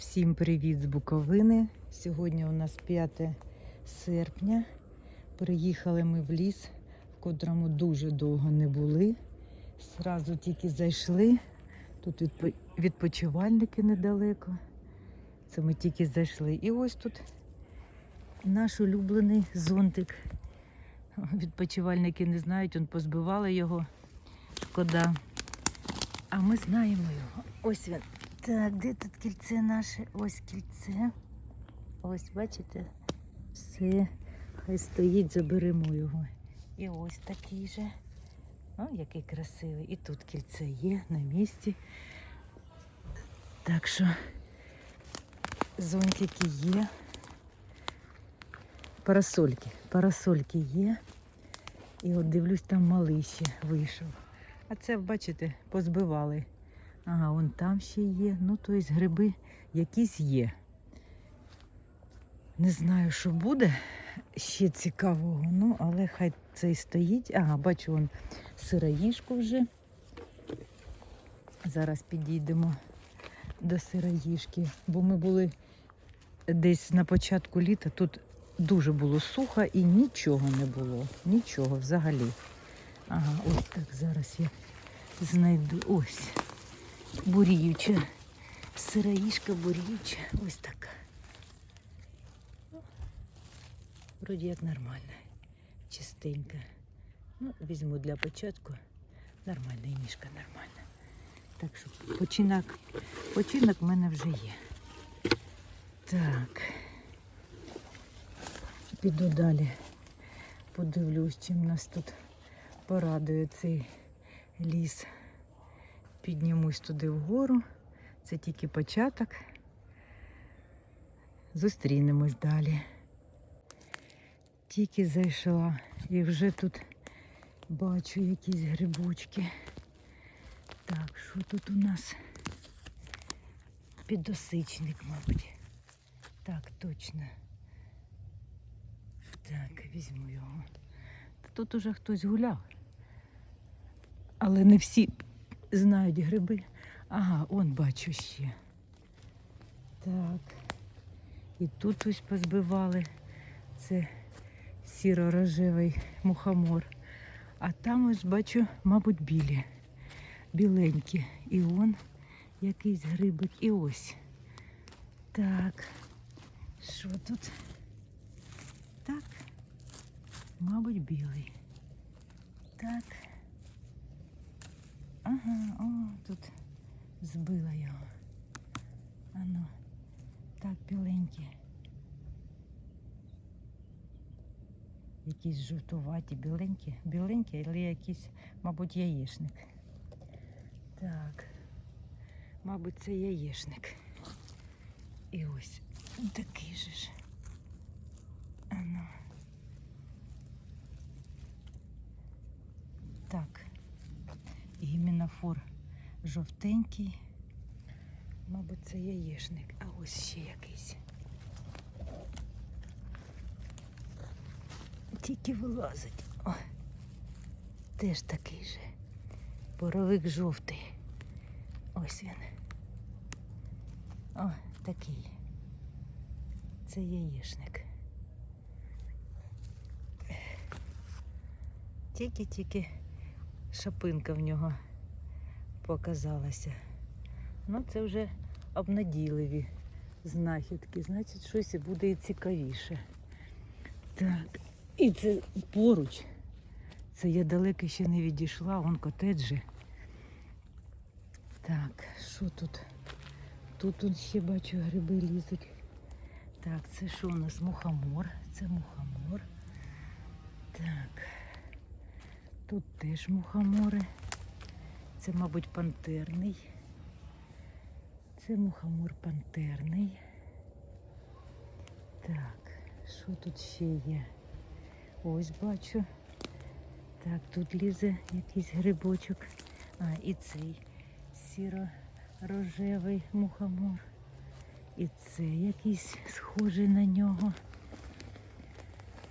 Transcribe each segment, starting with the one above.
Всім привіт з Буковини. Сьогодні у нас 5 серпня. Приїхали ми в ліс, в котрому дуже довго не були. Зразу тільки зайшли. Тут відпочивальники недалеко. Це ми тільки зайшли. І ось тут наш улюблений зонтик. Відпочивальники не знають, он позбивали його. Шкода. А ми знаємо його. Ось він. Так, де тут кільце наше? Ось кільце. Ось, бачите? Все. Хай стоїть, заберемо його. І ось такий же. О, який красивий. І тут кільце є на місці. Так що зонтики є. Парасольки. Парасольки є. І от дивлюсь, там малий ще вийшов. А це, бачите, позбивали. Ага, вон там ще є. Ну, тобто гриби якісь є. Не знаю, що буде ще цікавого, ну, але хай це і стоїть. Ага, бачу вон сироїжку вже. Зараз підійдемо до сироїжки, бо ми були десь на початку літа. Тут дуже було сухо і нічого не було. Нічого взагалі. Ага, ось так зараз я знайду. Ось буріюча. Сироїшка буріюча. Ось така. Вроді як нормальна. Чистенька. Ну, візьму для початку. Нормальна і ніжка нормальна. Так що починок, починок в мене вже є. Так. Піду далі. Подивлюсь, чим нас тут порадує цей ліс. Піднімусь туди вгору. Це тільки початок. Зустрінемось далі. Тільки зайшла і вже тут бачу якісь грибочки. Так, що тут у нас? Підосичник, мабуть. Так, точно. Так, візьму його. Тут уже хтось гуляв. Але не всі знають гриби. Ага, он бачу ще. Так. І тут ось позбивали. Це сіро-рожевий мухомор. А там ось бачу, мабуть, білі. Біленькі. І он якийсь грибик. І ось. Так. Що тут? Так. Мабуть, білий. Так. Ага, о, тут збила його. Ану, так біленькі. Якісь жовтуваті, біленькі, біленькі, але якийсь, мабуть, яєшник. Так, мабуть, це яєшник. І ось такий же ж. Ану. Так. Гіменофор жовтенький. Мабуть, це яєшник. А ось ще якийсь. Тільки вилазить. О, теж такий же. Боровик жовтий. Ось він. О, такий. Це яєшник. Тільки-тільки шапинка в нього показалася. Ну, це вже обнадійливі знахідки. Значить, щось буде і цікавіше. Так, і це поруч. Це я далеко ще не відійшла, вон котеджі. Так, що тут? Тут тут ще бачу гриби лізуть. Так, це що у нас? Мухомор. Це мухомор. Так. Тут теж мухомори. Це, мабуть, пантерний. Це мухомор пантерний. Так, що тут ще є? Ось бачу. Так, тут лізе якийсь грибочок. А, і цей сіро-рожевий мухомор. І це якийсь схожий на нього.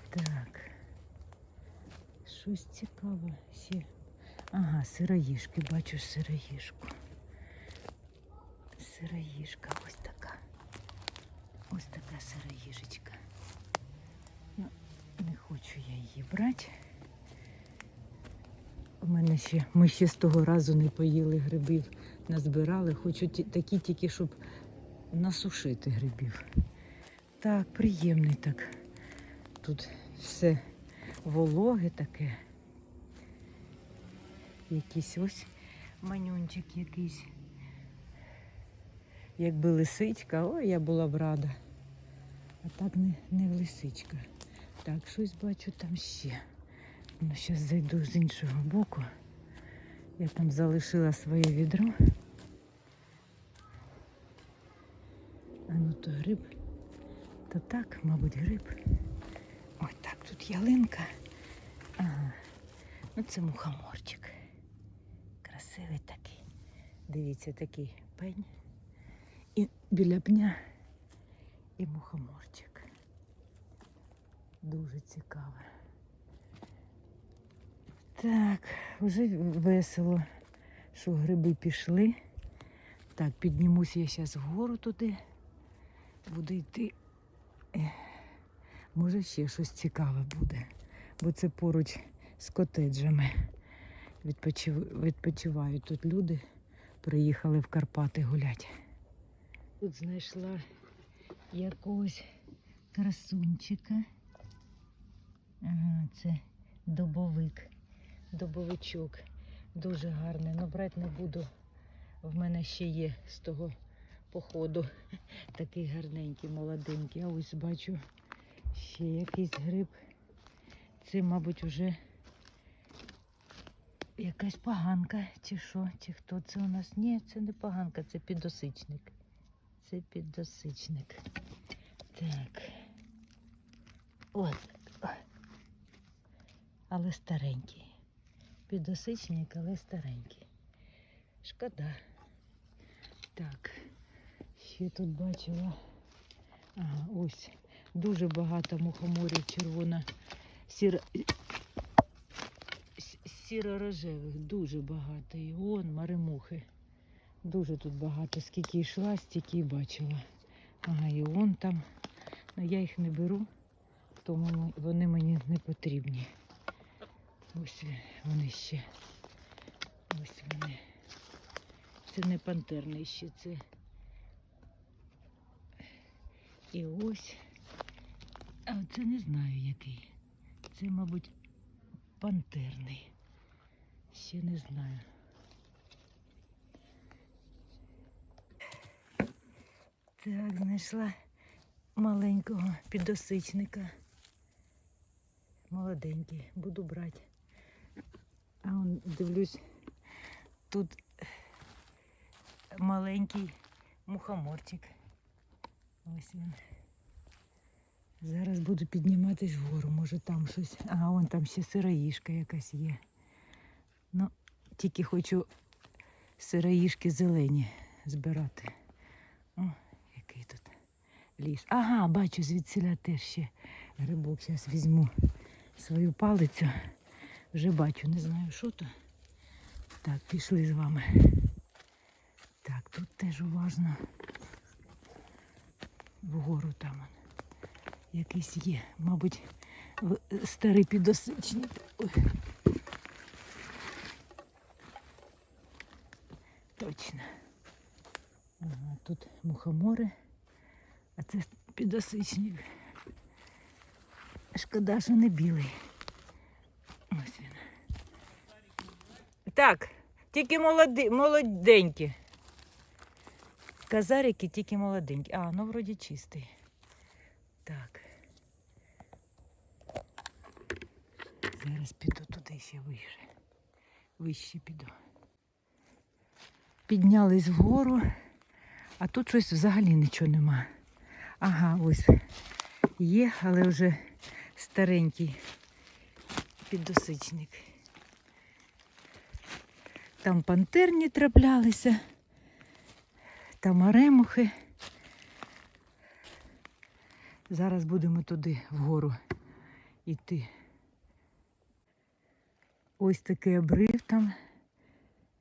Так. Щось цікаве ще. Ага, сироїшки, бачу сироїшку. Сироїшка ось така. Ось така сира їжечка. Ну, не хочу я її брати. У мене ще, ми ще з того разу не поїли грибів, назбирали. Хочу такі тільки, щоб насушити грибів. Так, приємний так. Тут все вологе таке. Якийсь ось манюнчик якийсь. Якби лисичка, о, я була б рада. А так не, не лисичка. Так, щось бачу там ще. Ну, зараз зайду з іншого боку. Я там залишила своє відро. А ну то гриб. То так, мабуть, гриб. Ой, так, тут ялинка. Ага. Ну це мухоморчик. Красивий такий. Дивіться, такий пень. І біля пня і мухоморчик. Дуже цікаво. Так, вже весело, що гриби пішли. Так, піднімусь я зараз вгору туди. Буду йти. Може ще щось цікаве буде, бо це поруч з котеджами. Відпочив... Відпочивають тут люди, приїхали в Карпати гуляти. Тут знайшла якогось красунчика. Ага, це добовик, добовичок. Дуже гарний. Ну, брати не буду. В мене ще є з того походу. Такий гарненький, молоденький. А ось бачу ще якийсь гриб. Це, мабуть, вже якась поганка, чи що, чи хто це у нас? Ні, це не поганка, це підосичник. Це підосичник. Так. От. Але старенький. Підосичник, але старенький. Шкода. Так. Ще тут бачила. Ага, ось. Дуже багато мухоморів червона. Сіра... с- Сіро-рожевих, дуже багато. І он маремухи. Дуже тут багато. Скільки йшла, стільки і бачила. Ага, і он там. Ну, я їх не беру, тому вони мені не потрібні. Ось вони ще. Ось вони. Це не пантерний ще, це. І ось. А це не знаю який. Це, мабуть, пантерний. Ще не знаю. Так, знайшла маленького підосичника. Молоденький, буду брати. А он дивлюсь, тут маленький мухоморчик. Ось він. Зараз буду підніматись вгору, може там щось. А вон там ще сироїшка якась є. Ну, тільки хочу сироїшки зелені збирати. О, який тут ліс. Ага, бачу, звідсіля теж ще грибок. Зараз візьму свою палицю. Вже бачу, не знаю, що то. Так, пішли з вами. Так, тут теж уважно. Вгору там. Якийсь є. Мабуть, старий підосичник. Ой. Точно. Ага, тут мухомори, а це підосичник. Шкода, що не білий. Ось він. Так, тільки молоді, молоденькі. Казарики тільки молоденькі. А, ну вроді чистий. Так. Зараз піду туди ще вище. Вище піду. Піднялись вгору, а тут щось взагалі нічого нема. Ага, ось є, але вже старенький підосичник. Там пантерні траплялися, там аремухи. Зараз будемо туди вгору йти. Ось такий обрив там,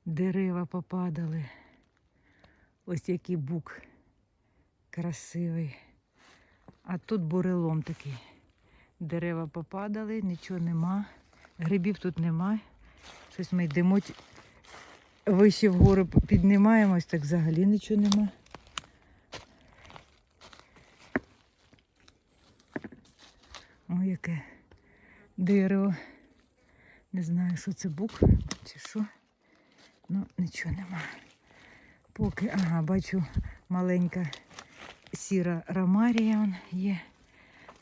дерева попадали. Ось який бук красивий. А тут бурелом такий. Дерева попадали, нічого нема. Грибів тут нема. Щось ми йдемо вище вгору піднімаємось, так взагалі нічого нема. О, яке дерево. Не знаю, що це бук чи що. Ну, нічого нема. Поки, ага, бачу маленька сіра ромарія є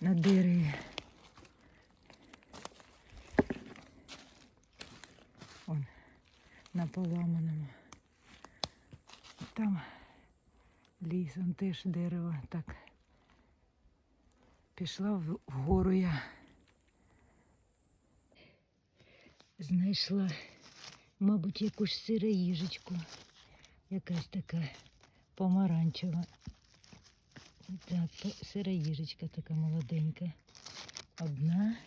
на дереві. Он на поламаному. Там ліс, он теж дерево. Так. Пішла вгору я. Знайшла, мабуть, якусь сироїжечку. Якась така помаранчева. Так, сироїжечка така молоденька. Одна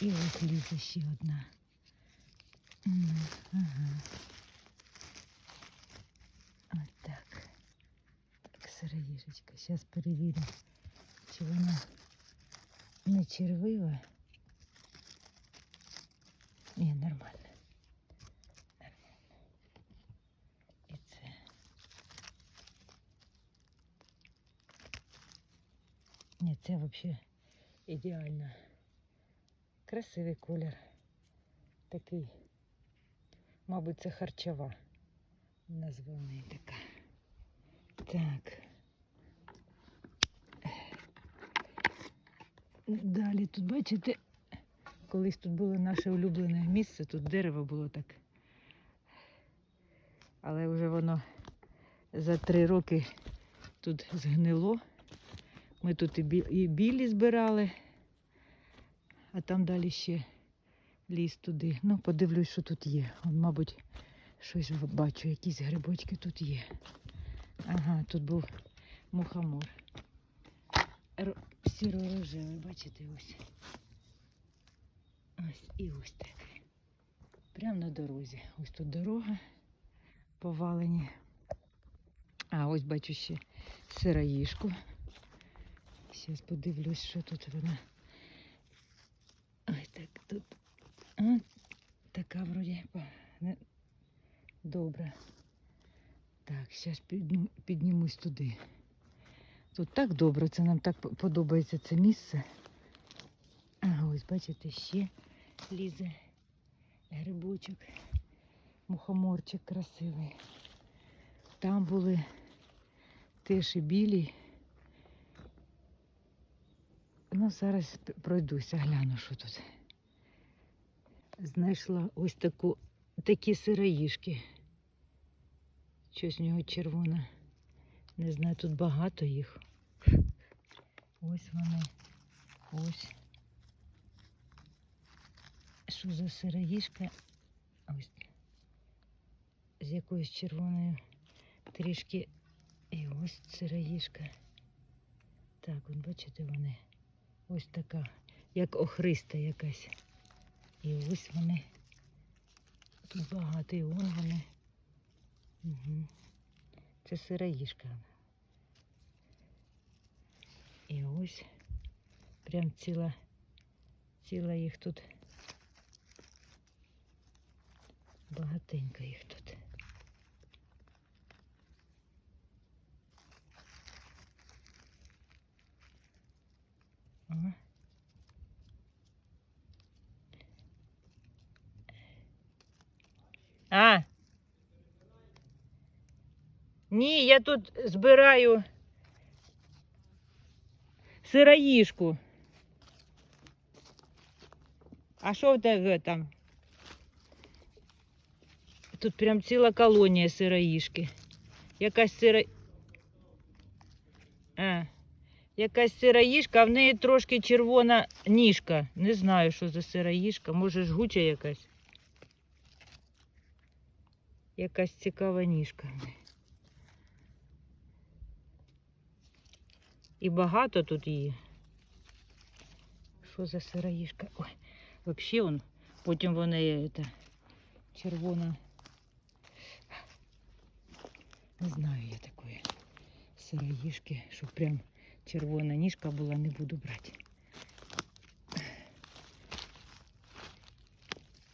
і ось лізе ще одна. Ага. Ось так. Так, сироїжечка. Зараз перевірю, чи вона не червива. Ні, нормально. Нормально. І це. Ні, це взагалі ідеально. Красивий колір. Такий. Мабуть, це харчова. Назва така. Так. Далі тут, бачите, колись тут було наше улюблене місце, тут дерево було так. Але вже воно за три роки тут згнило. Ми тут і, білі збирали, а там далі ще ліс туди. Ну, подивлюсь, що тут є. Вон, мабуть, щось бачу, якісь грибочки тут є. Ага, тут був мухомор. Сіро-рожевий, бачите, ось. Ось і ось так. Прямо на дорозі. Ось тут дорога повалені. А ось бачу ще сироїшку. Зараз подивлюсь, що тут вона. Ой, так тут. А, така вроді добра. Так, зараз піднімусь туди. Тут так добре, це нам так подобається це місце. А ось, бачите, ще лізе грибочок, мухоморчик красивий. Там були теж і білі. Ну, зараз пройдуся, гляну, що тут. Знайшла ось таку, такі сироїшки. Щось в нього червона. Не знаю, тут багато їх. Ось вони. Ось. Що за сироїшка? Ось. З якоюсь червоною трішки. І ось сироїшка. Так, от бачите вони. Ось така, як охриста якась. І ось вони. Тут багато, і вон вони. Угу. Це сироїшка. І ось прям ціла, ціла їх тут. Багатенько їх тут. Ага. А. Ні, я тут збираю сироїшку. А що в тебе там? Тут прям ціла колонія сироїшки. Якась сиро... А, якась сироїшка, а в неї трошки червона ніжка. Не знаю, що за сироїшка. Може жгуча якась. Якась цікава ніжка. І багато тут її. Що за сироїшка? Ой, взагалі он, потім вона є та, червона. Не знаю я такої сироїшки, щоб прям червона ніжка була, не буду брати.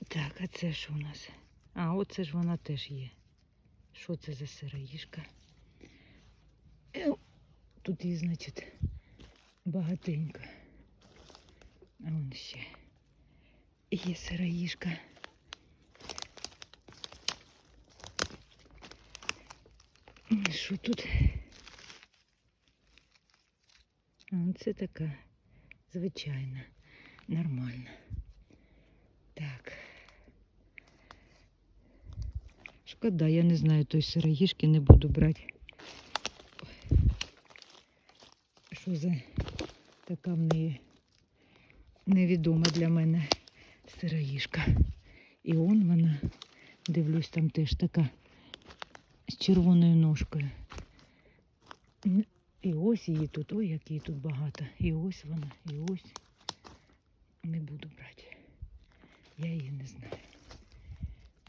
Так, а це що у нас? А, оце ж вона теж є. Що це за сироїжка? Е, Тут її, значить, багатенько. А вон ще. Є сироїжка. Що тут? Це така звичайна, нормальна. Так. Шкода, я не знаю той сироїжки, не буду брати. Що за така в неї невідома для мене сироїжка. І он вона, дивлюсь, там теж така червоною ножкою. І ось її тут, ой, як її тут багато. І ось вона, і ось. Не буду брати. Я її не знаю.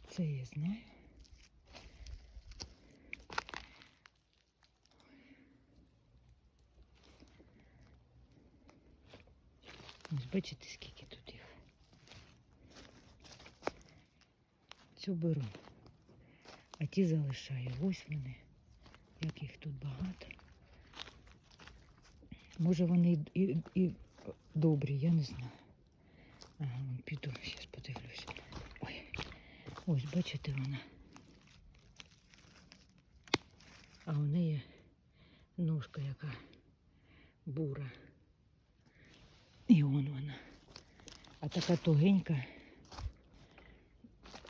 Це я знаю. Ось бачите, скільки тут їх. Цю беру. А ті залишаю. Ось вони. Як їх тут багато. Може вони і, і, добрі, я не знаю. Ага, піду, зараз подивлюсь. Ой. Ось, бачите, вона. А у неї ножка яка бура. І он вона. А така тугенька.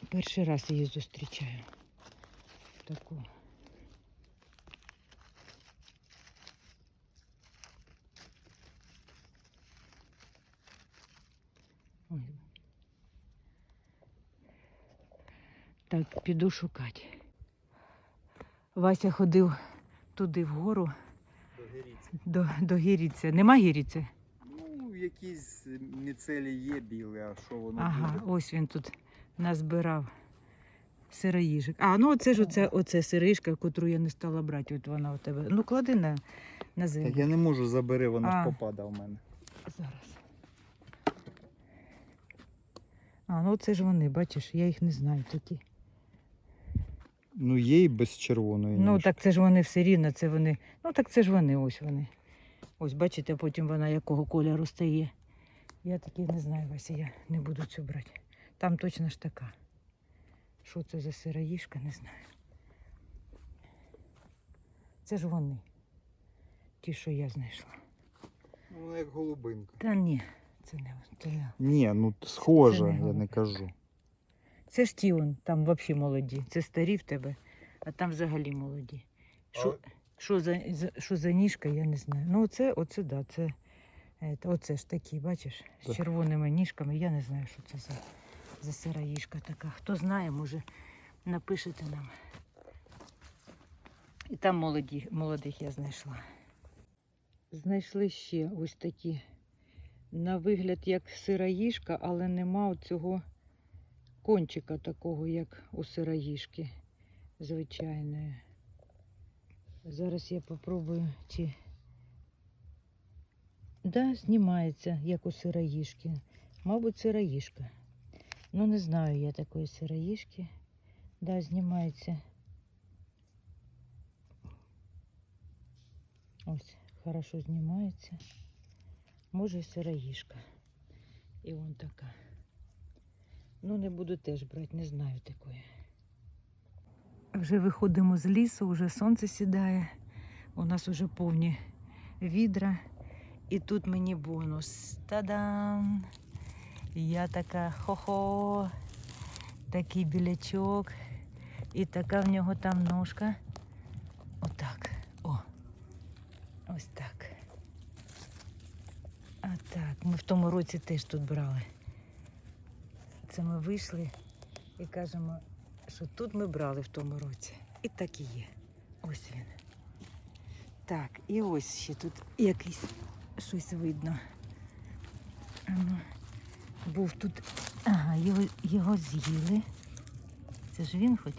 Перший раз її зустрічаю. Таку. Ой. Так, піду шукати. Вася ходив туди вгору До гіріці. до, до гіріці. Нема гіріці? Ну, якісь міцелі є білі, а що воно Ага, буде? ось він тут назбирав сироїжик. А, ну оце ж оце, оце сиришка, котру я не стала брати. От вона у тебе. Ну, клади на, на землю. Так я не можу забери, вона А. ж попада в мене. Зараз. А, ну це ж вони, бачиш, я їх не знаю такі. Ну, є і без червоної. Ну, ніжки. так це ж вони все рівно, це вони. Ну так це ж вони, ось вони. Ось бачите, потім вона якого кольору стає. Я таких не знаю, Вася, я не буду цю брати. Там точно ж така. Що це за сироїжка, не знаю. Це ж вони. Ті, що я знайшла. Ну, Вона як голубинка. Та ні, це не це, не- Ні, ну схоже, Це не я не голубинка. кажу. це ж ті он, там взагалі молоді. Це старі в тебе, а там взагалі молоді. Що, що, за, за, що за ніжка, я не знаю. Ну, оце, оце, да, це, е, та оце ж такі, бачиш, з Так. червоними ніжками. Я не знаю, що це за, за сироїжка така. Хто знає, може напишете нам. І там молоді, молодих я знайшла. Знайшли ще ось такі. На вигляд як сироїжка, але нема цього кончика такого, як у сироїжки звичайної. Зараз я попробую, чи. Да, знімається, як у сироїжки. Мабуть, сироїжка. Ну, не знаю я такої сироїжки. Да, знімається. Ось, хорошо знімається. Може, і сироїжка. І вон така. Ну, не буду теж брати, не знаю такої. Вже виходимо з лісу, вже сонце сідає. У нас вже повні відра. І тут мені бонус. Та-дам! Я така хо-хо, такий білячок. І така в нього там ножка. Отак. О. Ось так. А так, ми в тому році теж тут брали. Це ми вийшли і кажемо, що тут ми брали в тому році. І так і є. Ось він. Так, і ось ще тут якийсь щось видно. Ану, був тут. Ага, його, його з'їли. Це ж він хоч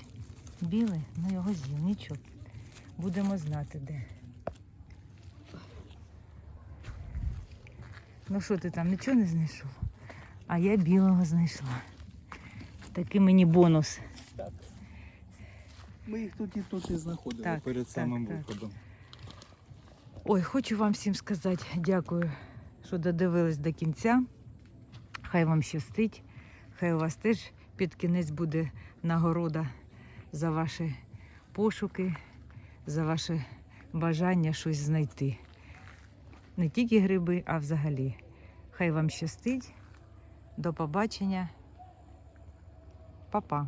білий, ну його з'їв, нічого. Будемо знати де. Ну що ти там нічого не знайшов? А я білого знайшла. Такий мені бонус. Так. Ми їх тут і тут і знаходили Так, перед так, самим так. виходом. Ой, хочу вам всім сказати дякую, що додивились до кінця. Хай вам щастить. Хай у вас теж під кінець буде нагорода за ваші пошуки, за ваше бажання щось знайти. Не тільки гриби, а взагалі. Хай вам щастить. До побачення. Па-па.